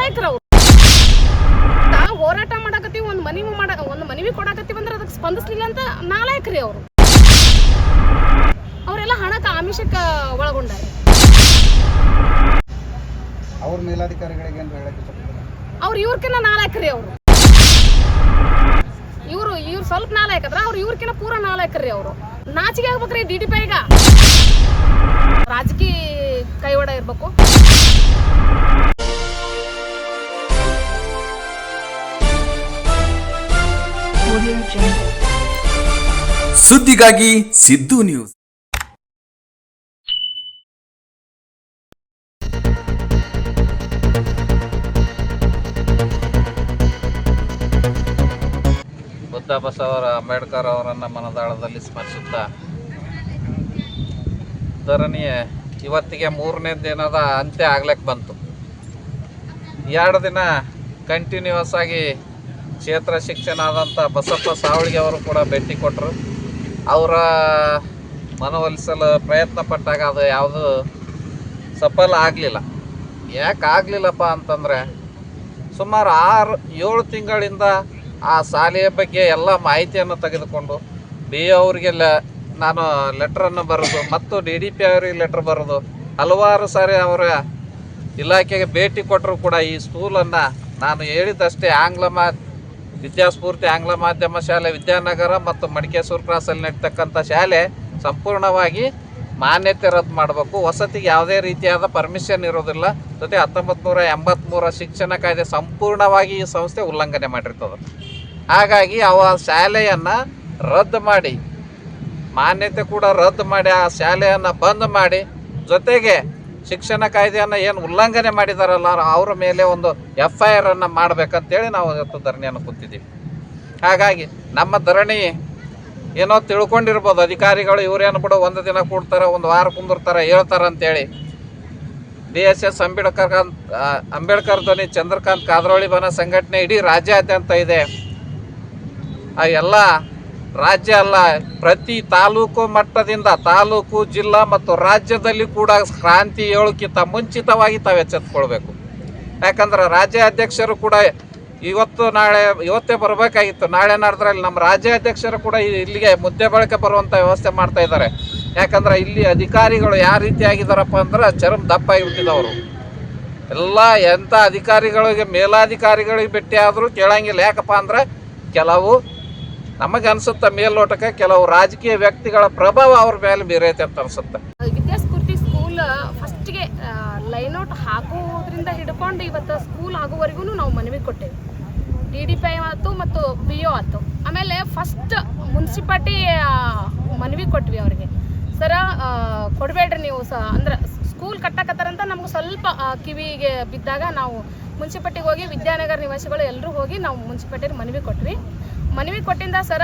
ನಾಲಾಯಕ್ರ ಅವ್ರು? ನಾವು ಹೋರಾಟ ಮಾಡಾಕತ್ತೀವಿ ಒಂದು ಮನವಿ ಮಾಡ ಒಂದು ಮನವಿ ಕೊಡಾಕತ್ತೀವಿ ಅಂದ್ರೆ ಅದಕ್ಕೆ ಸ್ಪಂದಿಸ್ಲಿಲ್ಲ ಅಂತ ನಾಲಾಯಕ್ರಿ ಅವರು. ಅವರೆಲ್ಲ ಹಣಕ ಆಮಿಷಕ್ಕ ಒಳಗೊಂಡಾರೆ. ಅವ್ರ ಮೇಲಾಧಿಕಾರಿಗಳಿಗೆ ಹೇಳಕ್ಕೆ ಅವ್ರು ಇವ್ರಕಿನ್ನ ನಾಲ್ಕ್ರಿ ಅವರು. ಇವರು ಇವ್ರು ಸ್ವಲ್ಪ ನಾಲಾಯಕದ್ರ ಅವ್ರು ಇವ್ರಕಿನ್ನ ಪೂರ ನಾಲ್ಕ್ರಿ ಅವರು. ನಾಚಿಕೆ ಆಗ್ಬೇಕ್ರಿ ಡಿ ಡಿ ಈಗ. ರಾಜಕೀಯ ಕೈವಾಡ ಇರ್ಬೇಕು. ಸುದ್ದಿಗಾಗಿ ಸಿದ್ದು ನ್ಯೂಸ್. ಬುದ್ಧ ಬಸವರ ಅಂಬೇಡ್ಕರ್ ಅವರನ್ನು ಮನದಾಳದಲ್ಲಿ ಸ್ಮರಿಸುತ್ತಾ ಧರಣಿಯ, ಇವತ್ತಿಗೆ ಮೂರನೇ ದಿನದ ಅಂತ್ಯ ಆಗ್ಲಿಕ್ಕೆ ಬಂತು. ಎರಡು ದಿನ ಕಂಟಿನ್ಯೂಸ್ ಆಗಿ ಕ್ಷೇತ್ರ ಶಿಕ್ಷಣ ಆದಂಥ ಬಸಪ್ಪ ಸಾವಳಿಗೆ ಅವರು ಕೂಡ ಭೇಟಿ ಕೊಟ್ಟರು ಅವರ ಮನವೊಲಿಸಲು ಪ್ರಯತ್ನ ಪಟ್ಟಾಗ ಅದು ಯಾವುದು ಸಫಲ ಆಗಲಿಲ್ಲ. ಯಾಕೆ ಆಗಲಿಲ್ಲಪ್ಪ ಅಂತಂದರೆ, ಸುಮಾರು ಆರು, ಏಳು ತಿಂಗಳಿಂದ ಆ ಶಾಲೆಯ ಬಗ್ಗೆ ಎಲ್ಲ ಮಾಹಿತಿಯನ್ನು ತೆಗೆದುಕೊಂಡು ಬಿ ಅವರಿಗೆಲ್ಲ ನಾನು ಲೆಟ್ರನ್ನು ಬರೆದು ಮತ್ತು ಡಿ ಡಿ ಪಿ ಅವರಿಗೆ ಲೆಟ್ರ್ ಬರೆದು ಹಲವಾರು ಸಾರಿ ಅವರ ಇಲಾಖೆಗೆ ಭೇಟಿ ಕೊಟ್ಟರು ಕೂಡ ಈ ಸ್ಕೂಲನ್ನು ನಾನು ಹೇಳಿದಷ್ಟೇ ಆಂಗ್ಲ ಮಾ ವಿದ್ಯಾಸ್ಫೂರ್ತಿ ಆಂಗ್ಲ ಮಾಧ್ಯಮ ಶಾಲೆ ವಿದ್ಯಾನಗರ ಮತ್ತು ಮಡಿಕೇಶ್ವರ ಕ್ರಾಸಲ್ಲಿ ನಡೀತಕ್ಕಂಥ ಶಾಲೆ ಸಂಪೂರ್ಣವಾಗಿ ಮಾನ್ಯತೆ ರದ್ದು ಮಾಡಬೇಕು. ವಸತಿಗೆ ಯಾವುದೇ ರೀತಿಯಾದ ಪರ್ಮಿಷನ್ ಇರೋದಿಲ್ಲ. ಜೊತೆ ಹತ್ತೊಂಬತ್ತು ನೂರ ಶಿಕ್ಷಣ ಕಾಯ್ದೆ ಸಂಪೂರ್ಣವಾಗಿ ಈ ಸಂಸ್ಥೆ ಉಲ್ಲಂಘನೆ ಮಾಡಿರ್ತದೆ. ಹಾಗಾಗಿ ಅವ ಶಾಲೆಯನ್ನು ರದ್ದು ಮಾಡಿ, ಮಾನ್ಯತೆ ಕೂಡ ರದ್ದು ಮಾಡಿ, ಆ ಶಾಲೆಯನ್ನು ಬಂದ್ ಮಾಡಿ, ಜೊತೆಗೆ ಶಿಕ್ಷಣ ಕಾಯ್ದೆಯನ್ನು ಏನು ಉಲ್ಲಂಘನೆ ಮಾಡಿದಾರಲ್ಲ ಅವರ ಮೇಲೆ ಒಂದು ಎಫ್ ಐ ಆರನ್ನು ಮಾಡಬೇಕಂತೇಳಿ ನಾವು ಇವತ್ತು ಧರಣಿಯನ್ನು ಕೂತಿದ್ದೀವಿ. ಹಾಗಾಗಿ ನಮ್ಮ ಧರಣಿ ಏನೋ ತಿಳ್ಕೊಂಡಿರ್ಬೋದು, ಅಧಿಕಾರಿಗಳು ಇವ್ರೇನು ಬಿಡು ಒಂದು ದಿನ ಕೂಡ್ತಾರೆ, ಒಂದು ವಾರ ಕುಂದಿರ್ತಾರೆ, ಹೇಳ್ತಾರೆ ಅಂತೇಳಿ. D S S Ambedkar Ambedkar ಧ್ವನಿ ಚಂದ್ರಕಾಂತ್ ಕಾದ್ರೋಳಿ ಬನ ಸಂಘಟನೆ ಇಡೀ ರಾಜ್ಯಾದ್ಯಂತ ಇದೆ. ಆ ಎಲ್ಲ ರಾಜ್ಯ ಅಲ್ಲ, ಪ್ರತಿ ತಾಲೂಕು ಮಟ್ಟದಿಂದ ತಾಲೂಕು, ಜಿಲ್ಲಾ ಮತ್ತು ರಾಜ್ಯದಲ್ಲಿ ಕೂಡ ಕ್ರಾಂತಿ ಏಳಕ್ಕಿಂತ ಮುಂಚಿತವಾಗಿ ತಾವು ಎಚ್ಚೆತ್ಕೊಳ್ಬೇಕು. ಯಾಕಂದ್ರೆ ರಾಜ್ಯ ಅಧ್ಯಕ್ಷರು ಕೂಡ ಇವತ್ತು ನಾಳೆ, ಇವತ್ತೇ ಬರಬೇಕಾಗಿತ್ತು. ನಾಳೆ ನಾಡ್ದ್ರಲ್ಲಿ ನಮ್ಮ ರಾಜ್ಯ ಅಧ್ಯಕ್ಷರು ಕೂಡ ಇಲ್ಲಿಗೆ ಮುದ್ದೆ ಬಳಕೆ ಬರುವಂಥ ವ್ಯವಸ್ಥೆ ಮಾಡ್ತಾ ಇದ್ದಾರೆ. ಯಾಕಂದ್ರೆ ಇಲ್ಲಿ ಅಧಿಕಾರಿಗಳು ಯಾವ ರೀತಿ ಆಗಿದಾರಪ್ಪ ಅಂದ್ರೆ ಚರ್ಮ ದಪ್ಪ ಆಗಿಬಿಟ್ಟಿದವರು. ಎಲ್ಲ ಎಂಥ ಅಧಿಕಾರಿಗಳಿಗೆ, ಮೇಲಾಧಿಕಾರಿಗಳಿಗೆ ಭೇಟಿ ಆದರೂ ಕೇಳಂಗಿಲ್ಲ. ಯಾಕಪ್ಪ ಅಂದ್ರೆ ಕೆಲವು ನಮಗೆ ಅನ್ಸುತ್ತೆ ಮೇಲ್ನೋಟಕ್ಕೆ ಕೆಲವು ರಾಜಕೀಯ ವ್ಯಕ್ತಿಗಳ ಪ್ರಭಾವ ಅವ್ರ ಮೇಲೆ ಬೀರೈತೆ ಅಂತ ಅನ್ಸುತ್ತೆ. ವಿದ್ಯಾಸ್ಫೂರ್ತಿ ಸ್ಕೂಲ್ ಫಸ್ಟ್ಗೆ ಲೈನೌಟ್ ಹಾಕೋದ್ರಿಂದ ಹಿಡ್ಕೊಂಡು ಇವತ್ತು ಸ್ಕೂಲ್ ಆಗೋವರೆಗೂ ನಾವು ಮನವಿ ಕೊಟ್ಟೇವೆ. ಡಿ ಡಿ ಪಿ ಆಯ್ತು ಮತ್ತು ಪಿ ಒ ಆಯ್ತು. ಆಮೇಲೆ ಫಸ್ಟ್ ಮುನ್ಸಿಪಾಲ್ಟಿ ಮನವಿ ಕೊಟ್ವಿ ಅವ್ರಿಗೆ. ಸರ ಕೊಡಬೇಡ್ರಿ ನೀವು ಸ, ಅಂದ್ರೆ ಸ್ಕೂಲ್ ಕಟ್ಟಕತ್ತಾರಂತ ನಮ್ಗೆ ಸ್ವಲ್ಪ ಕಿವಿಗೆ ಬಿದ್ದಾಗ ನಾವು ಮುನ್ಸಿಪಾಲ್ಟಿಗೆ ಹೋಗಿ ವಿದ್ಯಾನಗರ ನಿವಾಸಿಗಳು ಎಲ್ಲರೂ ಹೋಗಿ ನಾವು ಮುನ್ಸಿಪಾಲ್ಟಿಗೆ ಮನವಿ ಕೊಟ್ವಿ. ಮನವಿ ಕೊಟ್ಟಿಂದ ಸರ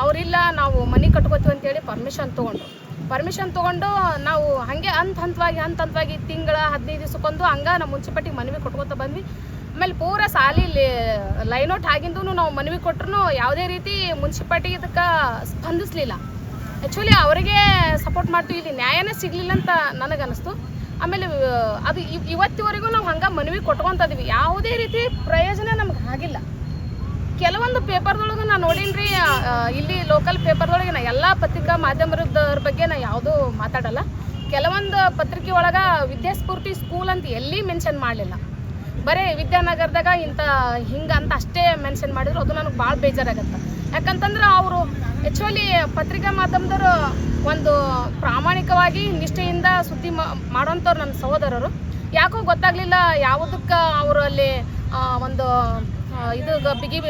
ಅವರಿಲ್ಲ, ನಾವು ಮನೆ ಕಟ್ಕೋತೀವಿ ಅಂತೇಳಿ ಪರ್ಮಿಷನ್ ತೊಗೊಂಡು ಪರ್ಮಿಷನ್ ತೊಗೊಂಡು ನಾವು ಹಾಗೆ ಹಂತ ಹಂತವಾಗಿ ಹಂತ ಹಂತವಾಗಿ ತಿಂಗಳ ಹದಿನೈದು ದಿವಸಕ್ಕೊಂದು ಹಂಗೆ ನಮ್ಮ ಮುನ್ಸಿಪಾಲ್ಟಿಗೆ ಮನವಿ ಕೊಟ್ಕೋತ ಬಂದ್ವಿ. ಆಮೇಲೆ ಪೂರ ಸಾಲಿ ಲೈನೌಟ್ ಆಗಿಂದೂ ನಾವು ಮನವಿ ಕೊಟ್ರು ಯಾವುದೇ ರೀತಿ ಮುನ್ಸಿಪಾಲ್ಟಿ ಇದಕ್ಕೆ ಸ್ಪಂದಿಸಲಿಲ್ಲ. ಆ್ಯಕ್ಚುಲಿ ಅವರಿಗೆ ಸಪೋರ್ಟ್ ಮಾಡ್ತೀವಿ, ಇಲ್ಲಿ ನ್ಯಾಯನೇ ಸಿಗಲಿಲ್ಲ ಅಂತ ನನಗನ್ನಿಸ್ತು ಆಮೇಲೆ, ಅದು ಇವ್- ಇವತ್ತಿವರೆಗೂ ನಾವು ಹಂಗೆ ಮನವಿ ಕೊಟ್ಕೊತಿದ್ವಿ ಯಾವುದೇ ರೀತಿ ಪ್ರಯೋಜನ ನಮ್ಗೆ ಆಗಿಲ್ಲ. ಕೆಲವೊಂದು ಪೇಪರ್ದೊಳಗೆ ನಾನು ನೋಡೀನಿ ಇಲ್ಲಿ ಲೋಕಲ್ ಪೇಪರ್ದೊಳಗೆ ನಾ ಎಲ್ಲ ಪತ್ರಿಕಾ ಮಾಧ್ಯಮದವ್ರ ಬಗ್ಗೆ ನಾ ಯಾವುದೂ ಮಾತಾಡಲ್ಲ. ಕೆಲವೊಂದು ಪತ್ರಿಕೆ ಒಳಗೆ ವಿದ್ಯಾಸ್ಫೂರ್ತಿ ಸ್ಕೂಲ್ ಅಂತ ಎಲ್ಲಿ ಮೆನ್ಷನ್ ಮಾಡಲಿಲ್ಲ. ಬರೀ ವಿದ್ಯಾನಗರದಾಗ ಇಂಥ ಹಿಂಗೆ ಅಂತ ಅಷ್ಟೇ ಮೆನ್ಷನ್ ಮಾಡಿದ್ರು, ಅದು ನನಗೆ ಭಾಳ ಬೇಜಾರಾಗತ್ತೆ. ಯಾಕಂತಂದ್ರೆ ಅವರು ಆ್ಯಕ್ಚುಲಿ ಪತ್ರಿಕಾ ಮಾಧ್ಯಮದವರು ಒಂದು ಪ್ರಾಮಾಣಿಕವಾಗಿ ನಿಷ್ಠೆಯಿಂದ ಸುದ್ದಿ ಮಾಡೋಂಥವ್ರು ನನ್ನ ಸಹೋದರರು. ಯಾಕೋ ಗೊತ್ತಾಗಲಿಲ್ಲ ಯಾವುದಕ್ಕೆ ಅವರು ಅಲ್ಲಿ ಒಂದು ಇದು ಬಿಗಿ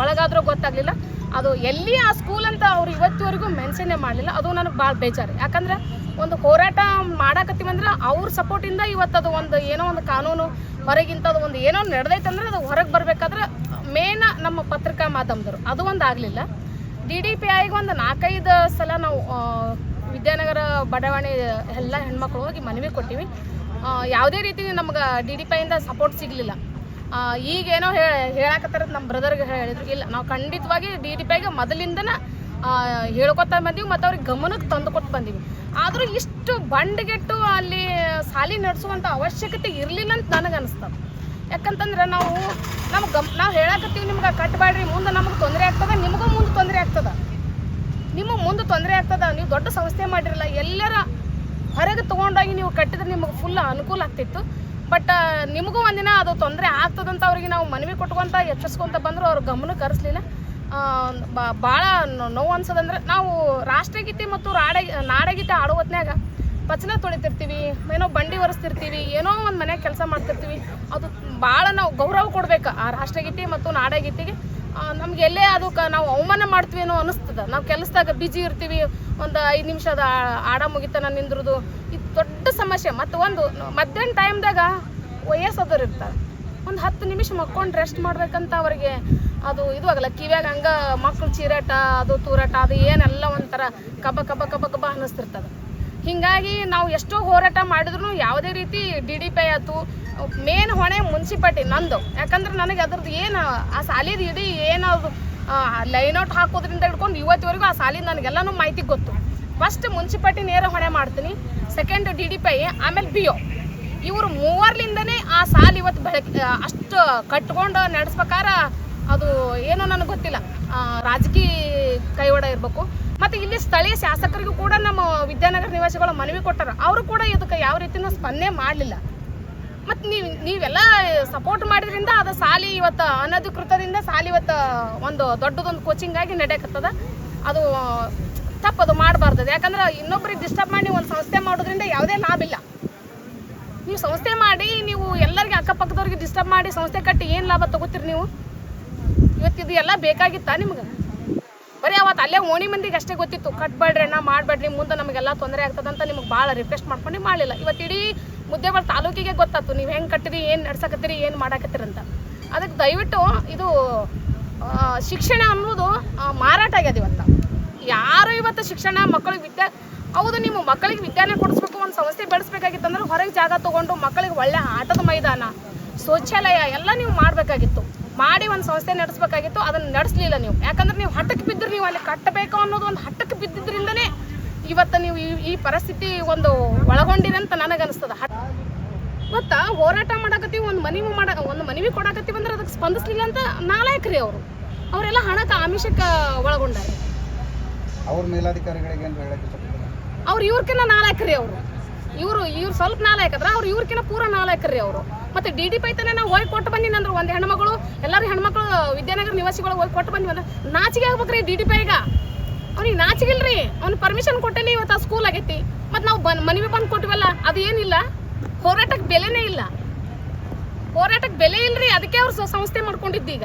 ಒಳಗಾದ್ರೂ ಗೊತ್ತಾಗಲಿಲ್ಲ. ಅದು ಎಲ್ಲಿ ಆ ಸ್ಕೂಲ್ ಅಂತ ಅವ್ರು ಇವತ್ತಿವರೆಗೂ ಮೆನ್ಷನ್ನೇ ಮಾಡಲಿಲ್ಲ. ಅದು ನನಗೆ ಭಾಳ ಬೇಜಾರು. ಯಾಕಂದ್ರೆ ಒಂದು ಹೋರಾಟ ಮಾಡಾಕತ್ತೀವಿ ಅಂದ್ರೆ ಅವ್ರ ಸಪೋರ್ಟಿಂದ ಇವತ್ತು ಅದು ಒಂದು ಏನೋ ಒಂದು ಕಾನೂನು ಹೊರಗಿಂತದು ಒಂದು ಏನೋ ನಡೆದೈತೆ ಅಂದ್ರೆ ಅದು ಹೊರಗೆ ಬರಬೇಕಾದ್ರೆ ಮೇನ್ ನಮ್ಮ ಪತ್ರಿಕಾ ಮಾಧ್ಯಮದವರು. ಅದು ಒಂದು ಆಗಲಿಲ್ಲ. ಡಿ ಡಿ ಪಿ ಐಗೆ ಒಂದು ನಾಲ್ಕೈದು ಸಲ ನಾವು ವಿದ್ಯಾನಗರ ಬಡಾವಣೆ ಎಲ್ಲ ಹೆಣ್ಮಕ್ಳು ಹೋಗಿ ಮನವಿ ಕೊಟ್ಟಿವಿ. ಯಾವುದೇ ರೀತಿ ನಮ್ಗೆ ಡಿ ಡಿ ಪಿ ಐಯಿಂದ ಸಪೋರ್ಟ್ ಸಿಗಲಿಲ್ಲ. ಈಗೇನೋ ಹೇಳ ಹೇಳಕತ್ತಾರ ನಮ್ಮ ಬ್ರದರ್ಗೆ ಹೇಳಿದ್ರು. ಇಲ್ಲ, ನಾವು ಖಂಡಿತವಾಗಿ ಡಿ ಡಿ ಪಿ ಐಗೆ ಮೊದಲಿಂದನ ಹೇಳ್ಕೊತಾ ಬಂದೀವಿ ಮತ್ತು ಅವ್ರಿಗೆ ಗಮನಕ್ಕೆ ತಂದು ಕೊಟ್ಟು ಬಂದೀವಿ. ಆದರೂ ಇಷ್ಟು ಬಂಡ್ಗೆಟ್ಟು ಅಲ್ಲಿ ಸಾಲಿ ನಡೆಸುವಂಥ ಅವಶ್ಯಕತೆ ಇರಲಿಲ್ಲ ಅಂತ ನನಗೆ ಅನಿಸ್ತದೆ. ಯಾಕಂತಂದ್ರೆ ನಾವು ನಮ್ಗೆ ಗಮ್ ನಾವು ಹೇಳಕತ್ತೀವಿ ನಿಮ್ಗೆ ಕಟ್ಟಬೇಡ್ರಿ ಮುಂದೆ ನಮಗೆ ತೊಂದರೆ ಆಗ್ತದೆ, ನಿಮಗೂ ಮುಂದೆ ತೊಂದರೆ ಆಗ್ತದೆ. ನಿಮಗೆ ಮುಂದೆ ತೊಂದರೆ ಆಗ್ತದೆ, ನೀವು ದೊಡ್ಡ ಸಂಸ್ಥೆ ಮಾಡಿರಲ್ಲ, ಎಲ್ಲರ ಹೊರಗೆ ತೊಗೊಂಡೋಗಿ ನೀವು ಕಟ್ಟಿದ್ರೆ ನಿಮಗೆ ಫುಲ್ ಅನುಕೂಲ ಆಗ್ತಿತ್ತು. ಬಟ್ ನಿಮಗೂ ಒಂದಿನ ಅದು ತೊಂದರೆ ಆಗ್ತದಂತ ಅವ್ರಿಗೆ ನಾವು ಮನವಿ ಕೊಟ್ಕೊಂತ ಎಚ್ಚರಿಸ್ಕೊಂತ ಬಂದ್ರು, ಅವ್ರ ಗಮನ ಕರೆಸ್ಲಿಲ್ಲ. ಭಾಳ ನೋವು ಅನ್ಸೋದಂದ್ರೆ ನಾವು ರಾಷ್ಟ್ರಗೀತೆ ಮತ್ತು ನಾಡಗೀತೆ ಆಡೋ ಹೊತ್ನ್ಯಾಗ ಪಚನ ತೊಳಿತಿರ್ತೀವಿ, ಏನೋ ಬಂಡಿ ಒರೆಸ್ತಿರ್ತೀವಿ, ಏನೋ ಒಂದು ಮನೆಯಾಗ ಕೆಲಸ ಮಾಡ್ತಿರ್ತೀವಿ, ಅದು ಭಾಳ ನಾವು ಗೌರವ ಕೊಡ್ಬೇಕು ಆ ರಾಷ್ಟ್ರಗೀತೆ ಮತ್ತು ನಾಡಗೀತೆಗೆ. ನಮ್ಗೆ ಎಲ್ಲೇ ಅದಕ್ಕೆ ನಾವು ಅವಮಾನ ಮಾಡ್ತೀವಿ ಅನ್ನೋ ಅನಿಸ್ತದ. ನಾವು ಕೆಲಸದಾಗ ಬಿಜಿ ಇರ್ತೀವಿ, ಒಂದು ಐದು ನಿಮಿಷದ ಆಡ ಮುಗಿತನ ನಿಂದ್ರದು ದೊಡ್ಡ ಸಮಸ್ಯೆ. ಮತ್ತು ಒಂದು ಮಧ್ಯಾಹ್ನ ಟೈಮ್ದಾಗ ವಯಸ್ಸಾದವ್ರು ಇರ್ತಾರೆ. ಒಂದು ಹತ್ತು ನಿಮಿಷ ಮಕ್ಕೊಂಡು ರೆಸ್ಟ್ ಮಾಡ್ಬೇಕಂತ ಅವರಿಗೆ ಅದು ಇದು ಆಗಲ್ಲ. ಕಿವ್ಯಾಗ ಹಂಗ ಮಕ್ಳು ಚೀರಾಟ, ಅದು ತೂರಾಟ, ಅದು ಏನೆಲ್ಲ ಒಂಥರ ಕಬ್ಬ ಕಬ್ಬ ಕಬ್ಬ ಕಬ್ಬ ಅನ್ನಿಸ್ತಿರ್ತದೆ. ಹೀಗಾಗಿ ನಾವು ಎಷ್ಟೋ ಹೋರಾಟ ಮಾಡಿದ್ರು ಯಾವುದೇ ರೀತಿ ಡಿ ಡಿ ಪಿ ಆಯ್ತು. ಮೇನ್ ಹೊಣೆ ಮುನ್ಸಿಪಾಲ್ಟಿ ನಂದು. ಯಾಕಂದ್ರೆ ನನಗೆ ಅದ್ರದ್ದು ಏನು ಆ ಸಾಲಿದ ಇಡೀ ಏನು ಲೈನ್ ಔಟ್ ಹಾಕೋದ್ರಿಂದ ಹಿಡ್ಕೊಂಡು ಇವತ್ತಿವರೆಗೂ ಆ ಸಾಲಿದ ನನಗೆಲ್ಲನೂ ಮಾಹಿತಿ ಗೊತ್ತು. ಫಸ್ಟ್ ಮುನ್ಸಿಪಾಲ್ಟಿ ನೇರ ಹೊಣೆ ಮಾಡ್ತೀನಿ second D D P I ಆಮೇಲೆ ಬಿ ಒ ಇವರು ಮೂವರ್ಲಿಂದನೇ ಆ ಸಾಲ ಇವತ್ತು ಬೆಳಕ್ ಅಷ್ಟು ಕಟ್ಕೊಂಡು ನಡೆಸ್ಬೇಕಾರ ಅದು ಏನೋ ನನಗೆ ಗೊತ್ತಿಲ್ಲ. ರಾಜಕೀಯ ಕೈವಾಡ ಇರಬೇಕು. ಮತ್ತು ಇಲ್ಲಿ ಸ್ಥಳೀಯ ಶಾಸಕರಿಗೂ ಕೂಡ ನಮ್ಮ ವಿದ್ಯಾನಗರ ನಿವಾಸಿಗಳು ಮನವಿ ಕೊಟ್ಟರು. ಅವರು ಕೂಡ ಇದಕ್ಕೆ ಯಾವ ರೀತಿಯೂ ಸ್ಪಂದನೆ ಮಾಡಲಿಲ್ಲ. ಮತ್ತು ನೀವು, ನೀವೆಲ್ಲ ಸಪೋರ್ಟ್ ಮಾಡಿದ್ರಿಂದ ಅದು ಸಾಲಿ ಇವತ್ತು ಅನಧಿಕೃತದಿಂದ ಸಾಲಿ ಇವತ್ತು ಒಂದು ದೊಡ್ಡದೊಂದು ಕೋಚಿಂಗ್ ಆಗಿ ನಡೆಯಕತ್ತದ. ಅದು ತಪ್ಪದು ಮಾಡಬಾರ್ದು. ಯಾಕಂದ್ರೆ ಇನ್ನೊಬ್ಬರಿಗೆ ಡಿಸ್ಟರ್ಬ್ ಮಾಡಿ ಒಂದು ಸಂಸ್ಥೆ ಮಾಡೋದ್ರಿಂದ ಯಾವುದೇ ಲಾಭ ಇಲ್ಲ. ನೀವು ಸಂಸ್ಥೆ ಮಾಡಿ, ನೀವು ಎಲ್ಲರಿಗೆ ಅಕ್ಕಪಕ್ಕದವ್ರಿಗೆ ಡಿಸ್ಟರ್ಬ್ ಮಾಡಿ ಸಂಸ್ಥೆ ಕಟ್ಟಿ ಏನು ಲಾಭ ತಗೋತೀರಿ ನೀವು? ಇವತ್ತಿದು ಎಲ್ಲ ಬೇಕಾಗಿತ್ತಾ ನಿಮ್ಗೆ? ಬರೀ ಅವತ್ತು ಅಲ್ಲೇ ಓಣಿ ಮಂದಿಗೆ ಅಷ್ಟೇ ಗೊತ್ತಿತ್ತು, ಕಟ್ಬೇಡ್ರಿ ಅಣ್ಣ, ಮಾಡಬೇಡ್ರಿ, ಮುಂದೆ ನಮಗೆಲ್ಲ ತೊಂದರೆ ಆಗ್ತದಂತ ನಿಮಗೆ ಭಾಳ ರಿಕ್ವೆಸ್ಟ್ ಮಾಡ್ಕೊಂಡು ಮಾಡಲಿಲ್ಲ. ಇವತ್ತು ಇಡೀ ಮುದ್ದೇಬಾಳ್ ತಾಲೂಕಿಗೆ ಗೊತ್ತಾಯ್ತು, ನೀವು ಹೆಂಗೆ ಕಟ್ಟಿರಿ ಏನು ನಡ್ಸಕತ್ತೀರಿ, ಏನು ಮಾಡಾಕತ್ತೀರಿ ಅಂತ. ಅದಕ್ಕೆ ದಯವಿಟ್ಟು ಇದು ಶಿಕ್ಷಣ ಅನ್ನೋದು ಮಾರಾಟ ಆಗ್ಯದ ಇವತ್ತು. ಯಾರು ಇವತ್ತು ಶಿಕ್ಷಣ ಮಕ್ಕಳಿಗೆ ವಿದ್ಯಾ, ಹೌದು ನಿಮ್ಮ ಮಕ್ಕಳಿಗೆ ವಿದ್ಯಾನೇ ಕೊಡಿಸ್ಬೇಕು ಒಂದು ಸಂಸ್ಥೆ ಬೆಳೆಸ್ಬೇಕಾಗಿತ್ತಂದ್ರೆ ಹೊರಗೆ ಜಾಗ ತೊಗೊಂಡು ಮಕ್ಕಳಿಗೆ ಒಳ್ಳೆ ಆಟದ ಮೈದಾನ, ಶೌಚಾಲಯ ಎಲ್ಲ ನೀವು ಮಾಡಬೇಕಾಗಿತ್ತು. ಮಾಡಿ ಒಂದು ಸಂಸ್ಥೆ ನಡೆಸ್ಬೇಕಾಗಿತ್ತು, ಅದನ್ನು ನಡೆಸಲಿಲ್ಲ ನೀವು. ಯಾಕಂದ್ರೆ ನೀವು ಹಠಕ್ಕೆ ಬಿದ್ದರೆ, ನೀವು ಅಲ್ಲಿ ಕಟ್ಟಬೇಕು ಅನ್ನೋದು ಒಂದು ಹಠಕ್ಕೆ ಬಿದ್ದಿದ್ರಿಂದನೇ ಇವತ್ತು ನೀವು ಈ- ಪರಿಸ್ಥಿತಿ ಒಂದು ಒಳಗೊಂಡಿದೆ ಅಂತ ನನಗನ್ನಿಸ್ತದೆ ಮತ್ತು ಹೋರಾಟ ಮಾಡಕತ್ತೀವಿ, ಒಂದು ಮನವಿ ಮಾಡ, ಒಂದು ಮನವಿ ಕೊಡಕತ್ತೀವಿ ಅಂದ್ರೆ ಅದಕ್ಕೆ ಸ್ಪಂದಿಸ್ಲಿಲ್ಲ ಅಂತ ನಾಲಾಯಕರಿ ಅವರು. ಅವರೆಲ್ಲ ಹಣಕ್ಕೆ ಆಮಿಷಕ್ಕೆ ಒಳಗೊಂಡಾರೆ. ಅವ್ರ ಮೇಲಾಧಿಕಾರಿಗಳಿಗೆ ಏನು ಹೇಳಕ್ಕೆ ಇಷ್ಟಪಡ್ತಾರೆ? ಅವ್ರು ಇವ್ರಕಿನ್ನ ನಾಲ್ಕರಿ ಅವರು. ಇವರು ಇವ್ರು ಸ್ವಲ್ಪ ನಾಲ್ಕದ್ರ ಅವ್ರು ಇವ್ರಕಿನ್ನ ಪೂರ ನಾಲ್ಕರಿ ಅವರು. ಮತ್ತೆ ಡಿ ಡಿ ಪೈತನೆ ನಾವು ಹೋಗಿ ಕೊಟ್ಟು ಬಂದಿನಿ ಅಂದ್ರೆ ಒಂದು ಹೆಣ್ಮಗಳು, ಎಲ್ಲರೂ ಹೆಣ್ಮಕ್ಳು ವಿದ್ಯಾನಗರ ನಿವಾಸಿಗಳು ಹೋಗಿ ಕೊಟ್ಟು ಬಂದಿವಿ ಅಂದ್ರೆ ನಾಚಿಗೆ ಆಗ್ಬೇಕ್ರಿ ಡಿ ಡಿ ಪೈಗ. ಅವ್ನಿಗೆ ನಾಚಿಗಿಲ್ರಿ ಅವ್ನ ಪರ್ಮಿಷನ್ ಕೊಟ್ಟೇನಿ ಇವತ್ತು ಸ್ಕೂಲ್ ಆಗೈತಿ. ಮತ್ತು ನಾವು ಬನ್ ಮನವಿ ಬಂದು ಕೊಟ್ಟಿವಲ್ಲ ಅದು ಏನಿಲ್ಲ. ಹೋರಾಟಕ್ಕೆ ಬೆಲೆನೇ ಇಲ್ಲ. ಹೋರಾಟಕ್ಕೆ ಬೆಲೆ ಇಲ್ರಿ, ಅದಕ್ಕೆ ಅವ್ರು ಸಂಸ್ಥೆ ಮಾಡ್ಕೊಂಡಿದ್ದೀಗ